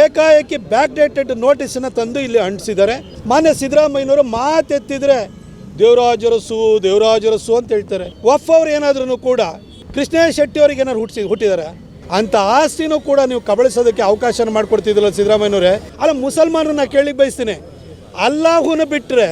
ಏಕಾಏಕಿ back dated ನೋಟಿಸನ್ನು ತಂದು ಇಲ್ಲಿ ಅಂಟಿಸಿದ್ದಾರೆ. ಮಾನ್ಯ ಸಿದ್ದರಾಮಯ್ಯನವರು ಮಾತೆತ್ತಿದ್ರೆ ದೇವರಾಜರಸು ದೇವರಾಜರಸು ಅಂತ ಹೇಳ್ತಾರೆ. ವಫ್ ಅವ್ರು ಏನಾದ್ರೂ ಕೂಡ ಕೃಷ್ಣ ಶೆಟ್ಟಿ ಅವ್ರಿಗೆ ಏನಾದ್ರು ಹುಟ್ಟಿಸಿ ಹುಟ್ಟಿದ್ದಾರೆ ಅಂತ ಆಸ್ತಿನೂ ಕೂಡ ನೀವು ಕಬಳಿಸೋದಕ್ಕೆ ಅವಕಾಶ ಮಾಡಿಕೊಡ್ತಿದ್ರಲ್ಲ ಸಿದ್ದರಾಮಯ್ಯನವರೇ. ಅಲ್ಲ, ಮುಸಲ್ಮಾನರನ್ನ ಕೇಳಿ ಬಯಸ್ತೀನಿ. ಅಲ್ಲಾಹುನ ಬಿಟ್ಟರೆ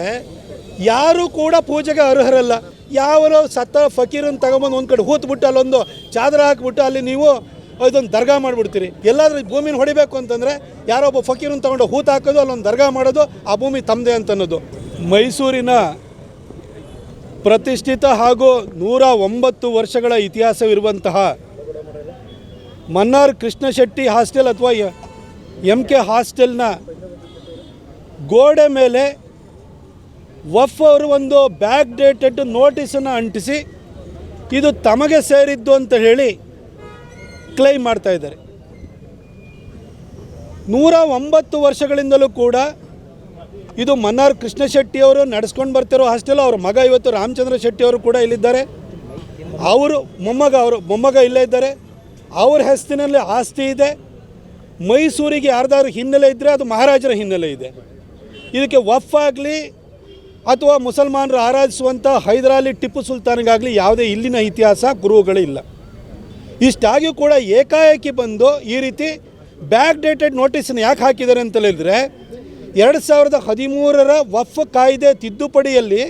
ಯಾರು ಕೂಡ ಪೂಜೆಗೆ ಅರ್ಹರಲ್ಲ. ಯಾವ ಸತ್ತ ಫಕೀರನ್ನು ತಗೊಂಬಂದು ಒಂದು ಕಡೆ ಹೂತ್ಬಿಟ್ಟು ಅಲ್ಲೊಂದು ಚಾದರ ಹಾಕ್ಬಿಟ್ಟು ಅಲ್ಲಿ ನೀವು ಅದೊಂದು ದರ್ಗಾ ಮಾಡಿಬಿಡ್ತೀರಿ. ಎಲ್ಲಾದರೂ ಭೂಮಿನ ಹೊಡಿಬೇಕು ಅಂತಂದರೆ ಯಾರೋ ಒಬ್ಬ ಫಕೀರನ್ನು ತಗೊಂಡು ಹೂತು ಹಾಕೋದು, ಅಲ್ಲೊಂದು ದರ್ಗಾ ಮಾಡೋದು, ಆ ಭೂಮಿ ತಮ್ಮದೇ ಅಂತ ಅನ್ನೋದು ಮೈಸೂರಿನ ಪ್ರತಿಷ್ಠಿತ ಹಾಗೂ ನೂರ ಒಂಬತ್ತು ವರ್ಷಗಳ ಇತಿಹಾಸವಿರುವಂತಹ ಮನ್ನಾರ್ ಕೃಷ್ಣ ಶೆಟ್ಟಿ ಹಾಸ್ಟೆಲ್ ಅಥವಾ ಎಂ ಕೆ ಹಾಸ್ಟೆಲ್ನ ಗೋಡೆ ಮೇಲೆ ವಫ್ ಅವರು ಒಂದು ಬ್ಯಾಕ್ ಡೇಟೆಡ್ ನೋಟಿಸನ್ನು ಅಂಟಿಸಿ, ಇದು ತಮಗೆ ಸೇರಿದ್ದು ಅಂತ ಹೇಳಿ ಕ್ಲೈಮ್ ಮಾಡ್ತಾ ಇದ್ದಾರೆ. ನೂರ ಒಂಬತ್ತು ವರ್ಷಗಳಿಂದಲೂ ಕೂಡ ಇದು ಮನ್ನಾರ್ ಕೃಷ್ಣ ಶೆಟ್ಟಿಯವರು ನಡೆಸ್ಕೊಂಡು ಬರ್ತಿರೋ ಹಾಸ್ಟೆಲ್, ಅವ್ರ ಮಗ ಇವತ್ತು ರಾಮಚಂದ್ರ ಶೆಟ್ಟಿಯವರು ಕೂಡ ಇಲ್ಲಿದ್ದಾರೆ. ಅವರು ಮೊಮ್ಮಗ ಅವರು ಮೊಮ್ಮಗ ಇಲ್ಲೇ ಇದ್ದಾರೆ. ಅವ್ರ ಹೆಸರಿನಲ್ಲಿ ಆಸ್ತಿ ಇದೆ. ಮೈಸೂರಿಗೆ ಯಾರ್ದಾದ್ರು ಹಿನ್ನೆಲೆ ಇದ್ದರೆ ಅದು ಮಹಾರಾಜರ ಹಿನ್ನೆಲೆ ಇದೆ. ಇದಕ್ಕೆ ವಫ್ ಆಗಲಿ ಅಥವಾ ಮುಸಲ್ಮಾನರು ಆರಾಧಿಸುವಂಥ ಹೈದರಾಲಿ ಟಿಪ್ಪು ಸುಲ್ತಾನಿಗಾಗಲಿ ಯಾವುದೇ ಇಲ್ಲಿನ ಇತಿಹಾಸ ಗುರುಗಳಿಲ್ಲ ಇಷ್ಟಾಗಿಯೂ ಕೂಡ ಏಕಾಏಕಿ ಬಂದು ಈ ರೀತಿ ಬ್ಯಾಕ್ ಡೇಟೆಡ್ ನೋಟಿಸನ್ನು ಯಾಕೆ ಹಾಕಿದ್ದಾರೆ ಅಂತ ಹೇಳಿದರೆ, ಎರಡು ಸಾವಿರದ ಹದಿಮೂರರ ವಫ್ ಕಾಯ್ದೆ ತಿದ್ದುಪಡಿಯಲ್ಲಿ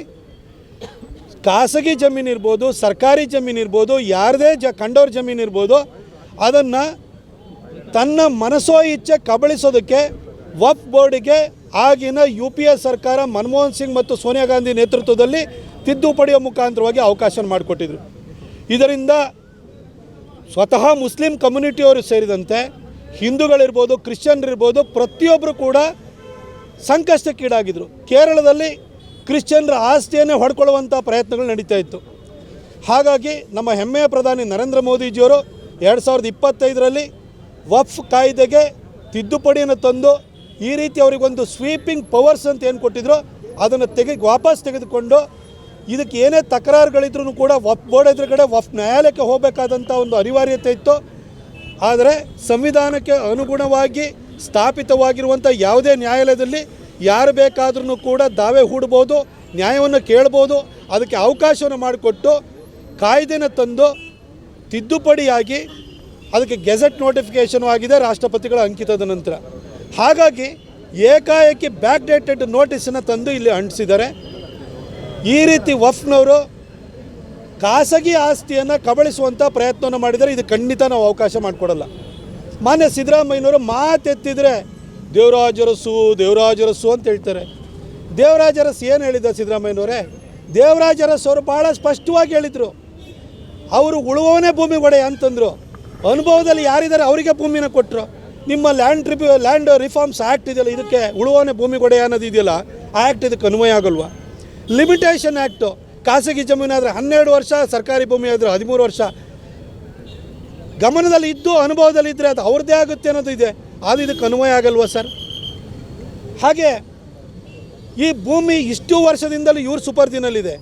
ಖಾಸಗಿ ಜಮೀನು ಇರ್ಬೋದು, ಸರ್ಕಾರಿ ಜಮೀನು ಇರ್ಬೋದು, ಯಾರದೇ ಜ ಜಮೀನು ಇರ್ಬೋದು, ಅದನ್ನು ತನ್ನ ಮನಸ್ಸೋ ಇಚ್ಛೆ ಕಬಳಿಸೋದಕ್ಕೆ ವಫ್ ಬೋರ್ಡಿಗೆ ಆಗಿನ ಯು ಪಿ ಎ ಸರ್ಕಾರ ಮನಮೋಹನ್ ಸಿಂಗ್ ಮತ್ತು ಸೋನಿಯಾ ಗಾಂಧಿ ನೇತೃತ್ವದಲ್ಲಿ ತಿದ್ದುಪಡಿಯ ಮುಖಾಂತರವಾಗಿ ಅವಕಾಶ ಮಾಡಿಕೊಟ್ಟಿದ್ರು. ಇದರಿಂದ ಸ್ವತಃ ಮುಸ್ಲಿಂ ಕಮ್ಯುನಿಟಿಯವರು ಸೇರಿದಂತೆ ಹಿಂದೂಗಳಿರ್ಬೋದು, ಕ್ರಿಶ್ಚಿಯನ್ರಿರ್ಬೋದು ಪ್ರತಿಯೊಬ್ಬರು ಕೂಡ ಸಂಕಷ್ಟಕ್ಕೀಡಾಗಿದ್ದರು ಕೇರಳದಲ್ಲಿ ಕ್ರಿಶ್ಚಿಯನ್ರ ಆಸ್ತಿಯನ್ನೇ ಹೊಡ್ಕೊಳ್ಳುವಂಥ ಪ್ರಯತ್ನಗಳು ನಡೀತಾ ಇತ್ತು. ಹಾಗಾಗಿ ನಮ್ಮ ಹೆಮ್ಮೆಯ ಪ್ರಧಾನಿ ನರೇಂದ್ರ ಮೋದಿಜಿಯವರು ಎರಡು ಸಾವಿರದ ಇಪ್ಪತ್ತೈದರಲ್ಲಿ ವಫ್ ಕಾಯ್ದೆಗೆ ತಿದ್ದುಪಡಿಯನ್ನು ತಂದು ಈ ರೀತಿ ಅವರಿಗೊಂದು ಸ್ವೀಪಿಂಗ್ ಪವರ್ಸ್ ಅಂತ ಏನು ಕೊಟ್ಟಿದ್ರು, ಅದನ್ನು ತೆಗೆ ವಾಪಸ್ ತೆಗೆದುಕೊಂಡು ಇದಕ್ಕೆ ಏನೇ ತಕರಾರುಗಳಿದ್ರೂ ಕೂಡ ವಫ್ ಬೋರ್ಡ್ ಎದುರುಗಡೆ ವಫ್ ನ್ಯಾಯಾಲಯಕ್ಕೆ ಹೋಗಬೇಕಾದಂಥ ಒಂದು ಅನಿವಾರ್ಯತೆ ಇತ್ತು. ಆದರೆ ಸಂವಿಧಾನಕ್ಕೆ ಅನುಗುಣವಾಗಿ ಸ್ಥಾಪಿತವಾಗಿರುವಂಥ ಯಾವುದೇ ನ್ಯಾಯಾಲಯದಲ್ಲಿ ಯಾರು ಬೇಕಾದ್ರೂ ಕೂಡ ದಾವೆ ಹೂಡ್ಬೋದು ನ್ಯಾಯವನ್ನು ಕೇಳ್ಬೋದು ಅದಕ್ಕೆ ಅವಕಾಶವನ್ನು ಮಾಡಿಕೊಟ್ಟು ಕಾಯ್ದೆನ ತಂದು ತಿದ್ದುಪಡಿಯಾಗಿ ಅದಕ್ಕೆ ಗೆಜೆಟ್ ನೋಟಿಫಿಕೇಷನ್ ಆಗಿದೆ ರಾಷ್ಟ್ರಪತಿಗಳ ಅಂಕಿತದ ನಂತರ. ಹಾಗಾಗಿ ಏಕಾಏಕಿ ಬ್ಯಾಕ್ ಡೇಟೆಡ್ ನೋಟಿಸನ್ನು ತಂದು ಇಲ್ಲಿ ಅಂಟಿಸಿದ್ದಾರೆ. ಈ ರೀತಿ ವಫ್ನವರು ಖಾಸಗಿ ಆಸ್ತಿಯನ್ನು ಕಬಳಿಸುವಂಥ ಪ್ರಯತ್ನವನ್ನು ಮಾಡಿದರೆ ಇದು ಖಂಡಿತ ನಾವು ಅವಕಾಶ ಮಾಡಿಕೊಡಲ್ಲ. ಮಾನ್ಯ ಸಿದ್ದರಾಮಯ್ಯನವರು ಮಾತೆತ್ತಿದ್ರೆ ದೇವರಾಜರಸು ದೇವರಾಜರಸು ಅಂತ ಹೇಳ್ತಾರೆ. ದೇವರಾಜರಸ್ ಏನು ಹೇಳಿದ್ದ ಸಿದ್ದರಾಮಯ್ಯನವರೇ? ದೇವರಾಜರಸ್ ಅವರು ಭಾಳ ಸ್ಪಷ್ಟವಾಗಿ ಹೇಳಿದರು. ಅವರು ಉಳುವವನೇ ಭೂಮಿ ಒಡೆಯ ಅಂತಂದರು. ಅನುಭವದಲ್ಲಿ ಯಾರಿದ್ದಾರೆ ಅವರಿಗೆ ಭೂಮಿನ ಕೊಟ್ಟರು ನಿಮ್ಮ ಲ್ಯಾಂಡ್ ರಿಪ್ಯೂ ಲ್ಯಾಂಡ್ ರಿಫಾರ್ಮ್ಸ್ ಆ್ಯಕ್ಟ್ ಇದೆಯಲ್ಲ, ಇದಕ್ಕೆ ಉಳುವವನೇ ಭೂಮಿ ಒಡೆಯ ಅನ್ನೋದು ಇದೆಯಲ್ಲ, ಆ ಆ್ಯಕ್ಟ್ ಇದಕ್ಕೆ ಅನ್ವಯ ಆಗಲ್ವಾ? ಲಿಮಿಟೇಷನ್ ಆ್ಯಕ್ಟು ಖಾಸಗಿ ಜಮೀನಾದರೆ ಹನ್ನೆರಡು ವರ್ಷ, ಸರ್ಕಾರಿ ಭೂಮಿ ಆದರೆ ಹದಿಮೂರು ವರ್ಷ. ಗಮನದಲ್ಲಿ ಇದ್ದು ಅನುಭವದಲ್ಲಿ ಇದ್ದರೆ ಅದು ಅವ್ರದ್ದೇ ಆಗುತ್ತೆ ಅನ್ನೋದು ಇದೆ. ಅದು ಇದಕ್ಕೆ ಅನ್ವಯ ಆಗಲ್ವಾ ಸರ್? ಹಾಗೆ ಈ ಭೂಮಿ ಇಷ್ಟು ವರ್ಷದಿಂದಲೂ ಇವ್ರ ಸುಪರ್ದಿನಲ್ಲಿದೆ.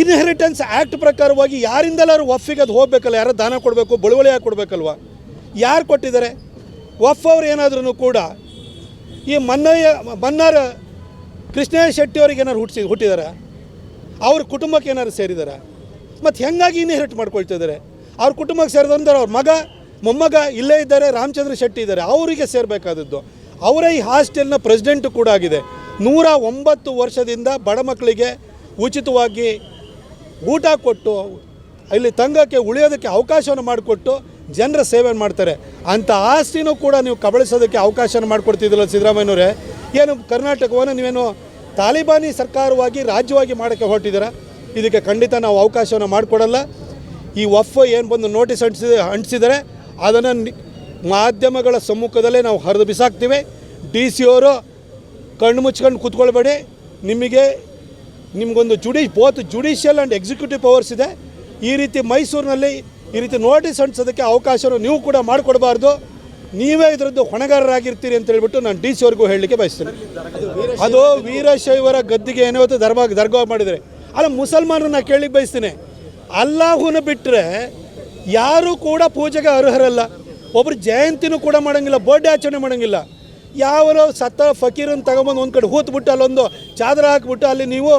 ಇನ್ಹೆರಿಟೆನ್ಸ್ ಆ್ಯಕ್ಟ್ ಪ್ರಕಾರವಾಗಿ ಯಾರಿಂದಲಾದ್ರು ವಫಿಗೆ ಅದು ಹೋಗ್ಬೇಕಲ್ಲ, ಯಾರೋ ದಾನ ಕೊಡಬೇಕು ಬಳುವಳಿಯಾಗಿ ಕೊಡಬೇಕಲ್ವ ಯಾರು ಕೊಟ್ಟಿದ್ದಾರೆ? ವಫ್ ಅವ್ರು ಏನಾದ್ರೂ ಕೂಡ ಈ ಮನ್ನಯ್ಯ, ಮನ್ನಾರ ಕೃಷ್ಣ ಶೆಟ್ಟಿ ಅವ್ರಿಗೆ ಏನಾರು ಹುಟ್ಟಿಸಿ ಹುಟ್ಟಿದಾರ? ಅವ್ರ ಕುಟುಂಬಕ್ಕೆ ಏನಾದ್ರು ಸೇರಿದಾರ? ಮತ್ತು ಹೆಂಗಾಗಿ ಇನ್ಹೆರಿಟ್ ಮಾಡ್ಕೊಳ್ತಾ ಇದ್ದಾರೆ ಅವ್ರ ಕುಟುಂಬಕ್ಕೆ ಸೇರಿದಂದ್ರೆ ಅವ್ರ ಮಗ, ಮೊಮ್ಮಗ ಇಲ್ಲೇ ಇದ್ದಾರೆ, ರಾಮಚಂದ್ರ ಶೆಟ್ಟಿ ಇದ್ದಾರೆ, ಅವರಿಗೆ ಸೇರಬೇಕಾದದ್ದು. ಅವರೇ ಈ ಹಾಸ್ಟೆಲ್ನ ಪ್ರೆಸಿಡೆಂಟು ಕೂಡ ಆಗಿದೆ. ನೂರ ಒಂಬತ್ತು ವರ್ಷದಿಂದ ಬಡ ಮಕ್ಕಳಿಗೆ ಉಚಿತವಾಗಿ ಊಟ ಕೊಟ್ಟು, ಇಲ್ಲಿ ತಂಗಕ್ಕೆ ಉಳಿಯೋದಕ್ಕೆ ಅವಕಾಶವನ್ನು ಮಾಡಿಕೊಟ್ಟು ಜನರ ಸೇವೆ ಮಾಡ್ತಾರೆ. ಅಂಥ ಆಸ್ತಿನೂ ಕೂಡ ನೀವು ಕಬಳಿಸೋದಕ್ಕೆ ಅವಕಾಶನ ಮಾಡಿಕೊಡ್ತಿದ್ದಿಲ್ಲ ಸಿದ್ದರಾಮಯ್ಯನವರೇ. ಏನು ಕರ್ನಾಟಕವನ್ನು ನೀವೇನು ತಾಲಿಬಾನಿ ಸರ್ಕಾರವಾಗಿ ರಾಜ್ಯವಾಗಿ ಮಾಡೋಕ್ಕೆ ಹೊರಟಿದ್ದೀರಾ, ಇದಕ್ಕೆ ಖಂಡಿತ ನಾವು ಅವಕಾಶವನ್ನು ಮಾಡಿಕೊಡಲ್ಲ. ಈ ವಫ್ ಏನು ಬಂದು ನೋಟಿಸ್ ಅಂಟಿಸಿ, ಅಂಟಿಸಿದರೆ ಅದನ್ನು ಮಾಧ್ಯಮಗಳ ಸಮ್ಮುಖದಲ್ಲೇ ನಾವು ಹರಿದು ಬಿಸಾಕ್ತೀವಿ. ಡಿ ಸಿ ಅವರು ಕಣ್ಣು ಮುಚ್ಕೊಂಡು ಕೂತ್ಕೊಳ್ಬೇಡಿ. ನಿಮಗೆ ನಿಮಗೊಂದು ಜುಡಿ, both judicial and executive powers ಇದೆ. ಈ ರೀತಿ ಮೈಸೂರಿನಲ್ಲಿ ಈ ರೀತಿ ನೋಟಿಸ್ ಅಂಟಿಸೋದಕ್ಕೆ ಅವಕಾಶವನ್ನು ನೀವು ಕೂಡ ಮಾಡಿಕೊಡಬಾರ್ದು. ನೀವೇ ಇದರದ್ದು ಹೊಣೆಗಾರರಾಗಿರ್ತೀರಿ ಅಂತ ಹೇಳ್ಬಿಟ್ಟು ನಾನು ಡಿ ಸಿ ಅವ್ರಿಗೂ ಹೇಳಲಿಕ್ಕೆ ಬಯಸ್ತೇನೆ. ಅದು ವೀರಶೈವರ ಗದ್ದಿಗೆ ಏನಾವತ್ತು ದರ್ಬಾ ದರ್ಗಾ ಮಾಡಿದರೆ. ಅಲ್ಲ, ಮುಸಲ್ಮಾನರನ್ನ ಕೇಳಿಕ್ಕೆ ಬಯಸ್ತೀನಿ. ಅಲ್ಲಾಹುನ ಬಿಟ್ಟರೆ ಯಾರೂ ಕೂಡ ಪೂಜೆಗೆ ಅರ್ಹರಲ್ಲ. ಒಬ್ರು ಜಯಂತಿನೂ ಕೂಡ ಮಾಡೋಂಗಿಲ್ಲ ಬರ್ಡೇ ಆಚರಣೆ ಮಾಡೋಂಗಿಲ್ಲ. ಯಾವ ಸತ್ತ ಫಕೀರನ್ನು ತಗೊಂಬಂದು ಒಂದು ಕಡೆ ಹೂತ್ಬಿಟ್ಟು ಅಲ್ಲೊಂದು ಚಾದರ ಹಾಕ್ಬಿಟ್ಟು ಅಲ್ಲಿ ನೀವು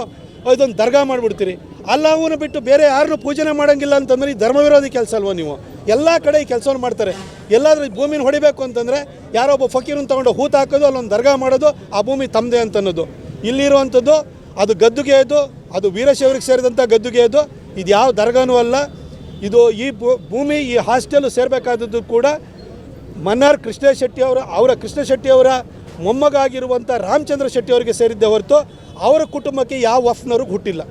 ಇದೊಂದು ದರ್ಗಾ ಮಾಡಿಬಿಡ್ತೀರಿ. ಅಲ್ಲವನ್ನ ಬಿಟ್ಟು ಬೇರೆ ಯಾರನ್ನು ಪೂಜನೆ ಮಾಡೋಂಗಿಲ್ಲ ಅಂತಂದ್ರೆ ಈ ಧರ್ಮ ವಿರೋಧಿ ಕೆಲಸ ಅಲ್ವಾ ನೀವು? ಎಲ್ಲ ಕಡೆ ಈ ಕೆಲಸವನ್ನು ಮಾಡ್ತಾರೆ. ಎಲ್ಲಾದರೂ ಭೂಮಿನ ಹೊಡಿಬೇಕು ಅಂತಂದರೆ ಯಾರೋ ಒಬ್ಬ ಫಕೀರನ್ನು ತಗೊಂಡು ಹೂತು ಹಾಕೋದು, ಅಲ್ಲೊಂದು ದರ್ಗಾ ಮಾಡೋದು, ಆ ಭೂಮಿ ತಮ್ಮದೇ ಅಂತ ಅನ್ನೋದು ಇಲ್ಲಿರುವಂಥದ್ದು ಅದು ಗದ್ದುಗೆ ಅದು ಅದು ವೀರಶೈವರಿಗೆ ಸೇರಿದಂಥ ಗದ್ದುಗೆ ಅದು. ಇದು ಯಾವ ದರ್ಗಾನೂ ಅಲ್ಲ. ಇದು ಈ ಭೂಮಿ, ಈ ಹಾಸ್ಟೆಲ್ ಸೇರಬೇಕಾದದ್ದು ಕೂಡ ಮನ್ನಾರ್ ಕೃಷ್ಣ ಶೆಟ್ಟಿ ಅವರ ಅವರ ಕೃಷ್ಣ ಶೆಟ್ಟಿ ಅವರ ಮೊಮ್ಮಗ ಆಗಿರುವಂಥ ರಾಮಚಂದ್ರ ಶೆಟ್ಟಿ ಅವರಿಗೆ ಸೇರಿದ್ದೆ ಹೊರತು ಅವರ ಕುಟುಂಬಕ್ಕೆ ಯಾವ ವಫ್ನವ್ರಿಗೆ ಹುಟ್ಟಿಲ್ಲ.